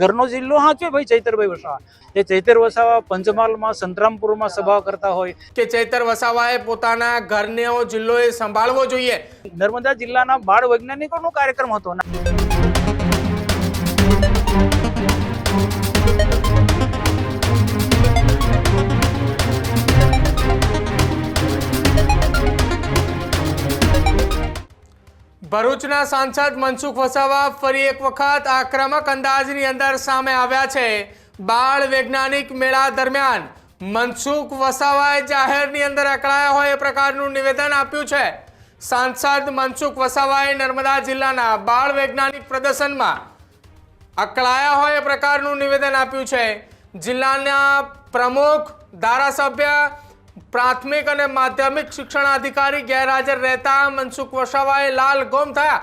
ઘરનો જિલ્લો હા છે ભાઈ ચૈતરભાઈ વસાવા. તે ચૈતર વસાવા પંચમહાલમાં સંતરામપુરમાં સભા કરતા હોય. કે ચૈતર વસાવાએ પોતાના ઘરનો જિલ્લો એ સંભાળવો જોઈએ? નર્મદા જિલ્લાના બાળ વૈજ્ઞાનિકોનો કાર્યક્રમ હતો. ભરૂચના સાંસદ મનસુખ વસાવા ફરી એક વખત આક્રમક અંદાજની અંદર સામે આવ્યા છે. બાળ વૈજ્ઞાનિક મેળા દરમિયાન મનસુખ વસાવાએ જાહેરની અંદર અકળાયા હોય એ પ્રકારનું નિવેદન આપ્યું છે. સાંસદ મનસુખ વસાવાએ નર્મદા જિલ્લાના બાળ વૈજ્ઞાનિક પ્રદર્શનમાં અકળાયા હોય એ પ્રકારનું નિવેદન આપ્યું છે. જિલ્લાના પ્રમુખ, ધારાસભ્ય પ્રાથમિક અને માધ્યમિક શિક્ષણાધિકારી ગેરહાજર રહેતા મનસુખ વસાવાએ લાલ ગોમ થયા.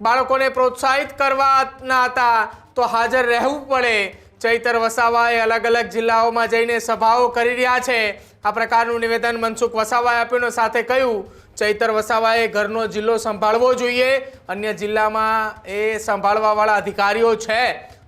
બાળકોને પ્રોત્સાહિત કરવાના હતા તો હાજર રહેવું પડે. ચૈતર વસાવાએ અલગ અલગ જિલ્લાઓમાં જઈને સભાઓ કરી રહ્યા છે. આ પ્રકારનું નિવેદન મનસુખ વસાવાએ આપ્યું સાથે કહ્યું, ચૈતર વસાવાએ ઘરનો જિલ્લો સંભાળવો જોઈએ. અન્ય જિલ્લામાં એ સંભાળવાવાળા અધિકારીઓ છે.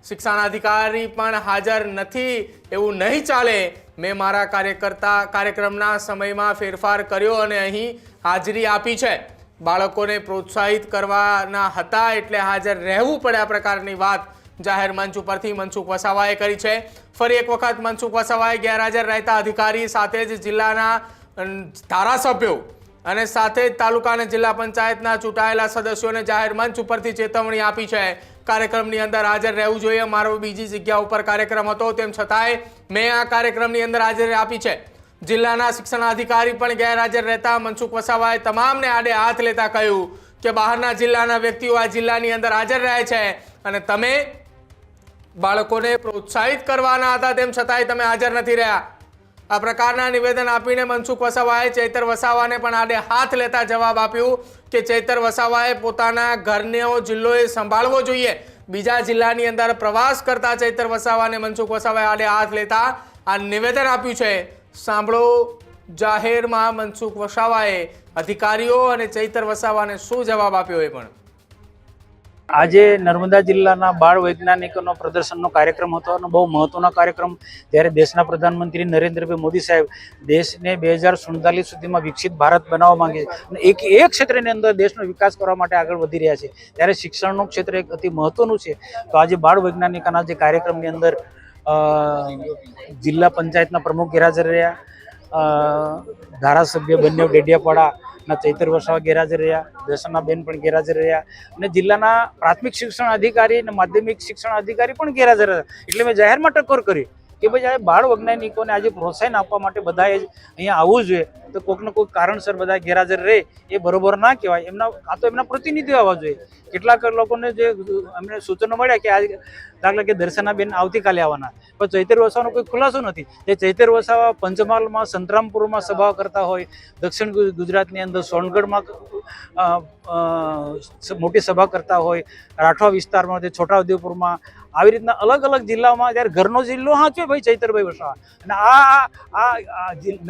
શિક્ષણાધિકારી પણ હાજર નથી. એવું નહીં ચાલે. મેં મારા કાર્યકર્તા કાર્યક્રમના સમયમાં ફેરફાર કર્યો અને અહીં હાજરી આપી છે. બાળકોને પ્રોત્સાહિત કરવાના હતા એટલે હાજર રહેવું પડે આ પ્રકારની વાત જાહેર મંચ ઉપરથી મનસુખ વસાવાએ કરી છે. ફરી એક વખત મનસુખ વસાવાએ ગેરહાજર રહેતા અધિકારી સાથે જ જિલ્લાના ધારાસભ્યો અને સાથે જ તાલુકા અને જિલ્લા પંચાયતના ચૂંટાયેલા સદસ્યોને જાહેર મંચ ઉપરથી ચેતવણી આપી છે. કાર્યક્રમની અંદર હાજર રહેવું જોઈએ. મારો બીજી જગ્યા ઉપર કાર્યક્રમ હતો, તેમ છતાંય મેં આ કાર્યક્રમની અંદર હાજરી આપી છે. જિલ્લાના શિક્ષણાધિકારી પણ ગેરહાજર રહેતા મનસુખ વસાવાએ તમામને આડે હાથ લેતા કહ્યું કે બહારના જિલ્લાના વ્યક્તિઓ આ જિલ્લાની અંદર હાજર રહે છે અને તમે બાળકોને પ્રોત્સાહિત કરવાના હતા, તેમ છતાંય તમે હાજર નથી રહ્યા. આ પ્રકારના નિવેદન આપીને મનસુખ વસાવાએ ચૈતર વસાવાને પણ આડે હાથ લેતા જવાબ આપ્યું કે ચૈતર વસાવાએ પોતાના ઘરનો જિલ્લો સંભાળવો જોઈએ. બીજા જિલ્લાની અંદર પ્રવાસ કરતા ચૈતર વસાવાને મનસુખ વસાવાએ આડે હાથ લેતા આ નિવેદન આપ્યું છે. સાંભળો, જાહેરમાં મનસુખ વસાવાએ અધિકારીઓ અને ચૈતર વસાવાને શું જવાબ આપ્યો એ પણ. આજે નર્મદા જિલ્લાના બાળ વૈજ્ઞાનિકોનો પ્રદર્શનનો કાર્યક્રમ હતો અને બહુ મહત્વનો કાર્યક્રમ જ્યારે દેશના પ્રધાનમંત્રી નરેન્દ્રભાઈ મોદી સાહેબ દેશને બે હજાર સુડતાલીસ સુધીમાં વિકસિત ભારત બનાવવા માંગે છે અને એક એક ક્ષેત્રની અંદર દેશનો વિકાસ કરવા માટે આગળ વધી રહ્યા છે. ત્યારે શિક્ષણનું ક્ષેત્ર એક અતિ મહત્વનું છે. તો આજે બાળ વૈજ્ઞાનિકોના જે કાર્યક્રમની અંદર જિલ્લા પંચાયતના પ્રમુખ ગેરહાજર રહ્યા. ધારાસભ્ય બંને ડેડિયાપાડા. ના ચૈતર વસાવા ગેરહાજર રહ્યા દર્શનાબેન પણ ગેરહાજર રહ્યા અને જિલ્લાના પ્રાથમિક શિક્ષણ અધિકારી અને માધ્યમિક શિક્ષણ અધિકારી પણ ગેરહાજર હતા. એટલે મેં જાહેરમાં ટકોર કરી કે ભાઈ, આ બાળ વૈજ્ઞાનિકોને આજે પ્રોત્સાહન આપવા માટે બધાએ અહીંયા આવવું જોઈએ. તો કોઈક ને કોઈક કારણસર બધા ગેરહાજર રહે એ બરોબર ના કહેવાય. એમના આ તો એમના પ્રતિનિધિઓ આવવા જોઈએ. કેટલાક લોકોને જે અમને સૂચનો મળ્યા કે આજે દાખલા કે દર્શનાબેન આવતીકાલે આવવાના. પણ ચૈતર વસાવાનો કોઈ ખુલાસો નથી. જે ચૈતર વસાવા પંચમહાલમાં, સંતરામપુરમાં સભા કરતા હોય, દક્ષિણ ગુજરાતની અંદર સોનગઢમાં મોટી સભા કરતા હોય, રાઠવા વિસ્તારમાં તે છોટાઉદેપુરમાં, આવી રીતના અલગ અલગ જિલ્લામાં જ્યારે ઘરનો જિલ્લો હા છે ભાઈ ચૈતરભાઈ વસાવા. અને આ,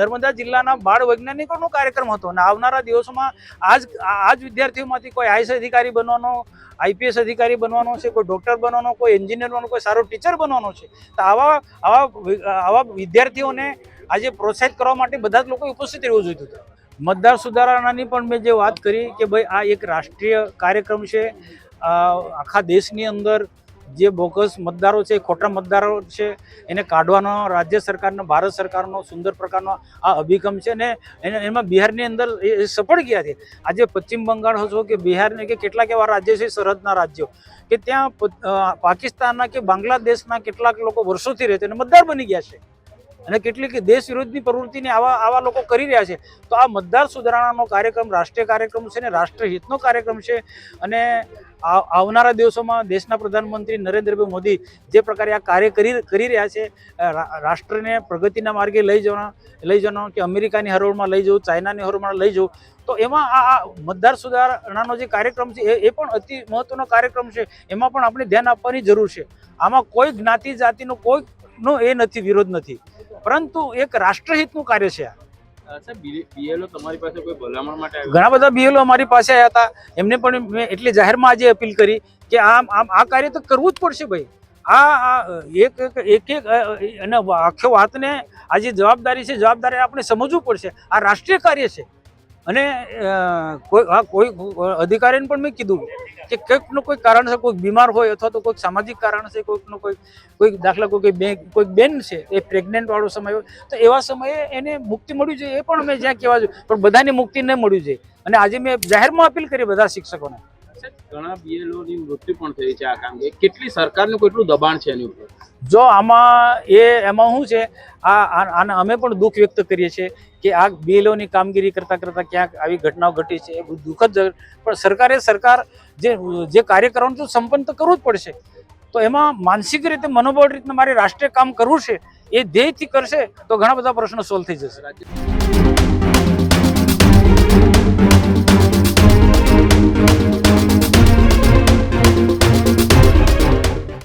નર્મદા જિલ્લાના બાળ વૈજ્ઞાનિકોનો કાર્યક્રમ હતો અને આવનારા દિવસોમાં આજ આ જ વિદ્યાર્થીઓમાંથી કોઈ આઈએસ અધિકારી બનવાનો, આઈપીએસ અધિકારી બનવાનો છે, કોઈ ડૉક્ટર બનવાનો, કોઈ એન્જિનિયર બનવાનો, કોઈ સારો ટીચર બનવાનો છે, તો આવા આવા આવા વિદ્યાર્થીઓને આજે પ્રોત્સાહિત કરવા માટે બધા જ લોકો ઉપસ્થિત રહેવું જોઈતું હતું. મતદાર સુધારણાની પણ મેં જે વાત કરી કે ભાઈ આ એક રાષ્ટ્રીય કાર્યક્રમ છે. આખા દેશની અંદર જે બોગસ મતદારો છે, ખોટા મતદારો છે, એને કાઢવાનો, રાજ્ય સરકારનો, ભારત સરકારનો સુંદર પ્રકારનો આ અભિગમ છે ને એમાં બિહારની અંદર એ સફળ ગયા છે. આજે પશ્ચિમ બંગાળ હશો કે બિહારને કે કેટલાક એવા રાજ્યો છે, સરહદના રાજ્યો, કે ત્યાં પાકિસ્તાનના કે બાંગ્લાદેશના કેટલાક લોકો વર્ષોથી રહે છે અને મતદાર બની ગયા છે. અને કેટલીક દેશ વિરોધની પ્રવૃત્તિને આવા આવા લોકો કરી રહ્યા છે. તો આ મતદાર સુધારણાનો કાર્યક્રમ, રાષ્ટ્રીય કાર્યક્રમ છે ને રાષ્ટ્રહિતનો કાર્યક્રમ છે. અને આવનારા દિવસોમાં દેશના પ્રધાનમંત્રી નરેન્દ્રભાઈ મોદી જે પ્રકારે આ કાર્ય કરી કરી રહ્યા છે રાષ્ટ્રને પ્રગતિના માર્ગે લઈ જવાના લઈ જવાનો કે અમેરિકાની હરોળમાં લઈ જવું, ચાઇનાની હરોળમાં લઈ જવું, તો એમાં આ મતદાર સુધારણાનો જે કાર્યક્રમ છે, એ પણ અતિ મહત્વનો કાર્યક્રમ છે, એમાં પણ આપણે ધ્યાન આપવાની જરૂર છે. આમાં કોઈ જ્ઞાતિ જાતિનો કોઈ નો એ નથી, વિરોધ નથી. પરંતુ એક રાષ્ટ્રહિતનું કાર્ય છે આ. ઘણા બધા બીએલઓ અમારી પાસે આવ્યા હતા. એમને પણ મેં એટલી જાહેરમાં આજે અપીલ કરી કે આમ આમ આ કાર્ય તો કરવું જ પડશે ભાઈ. આ એક એક એક એક અને આખો વાતને આ જે જવાબદારી છે, જવાબદારી આપણે સમજવું પડશે. આ રાષ્ટ્રીય કાર્ય છે. અને કોઈ હા કોઈ અધિકારીને પણ મેં કીધું કે કંઈકનું કોઈ કારણ છે કોઈ બીમાર હોય અથવા તો કોઈક સામાજિક કારણ છે કોઈકનું કોઈ કોઈક દાખલા કોઈ બેન કોઈક બેન છે એ પ્રેગ્નન્ટવાળો સમય હોય તો એવા સમયે એને મુક્તિ મળવી જોઈએ એ પણ અમે જ્યાં કહેવા જોઈએ પણ બધાની મુક્તિ ન મળવી જોઈએ. અને આજે મેં જાહેરમાં અપીલ કરી બધા શિક્ષકોને. ઘણા બીએલઓની મૃત્યુ પણ થઈ છે આ કામ કેટલી સરકારનું કેટલું દબાણ છે એની ઉપર? જો આમાં એ એમાં શું છે? આ આ- આને અમે પણ દુઃખ વ્યક્ત કરીએ છીએ કે આ બીએલઓની કામગીરી કરતા કરતા ક્યાંક આવી ઘટનાઓ ઘટી છે, એ દુઃખદ પણ સરકારે સરકાર જે જે કાર્ય કરવાનું તો સંપન્ન તો કરવું જ પડશે. તો એમાં માનસિક રીતે, મનોબળ રીતે મારે રાષ્ટ્રીય કામ કરવું છે, એ ધ્યેયથી કરશે, તો ઘણા બધા પ્રશ્નો સોલ્વ થઈ જશે. રાજ્ય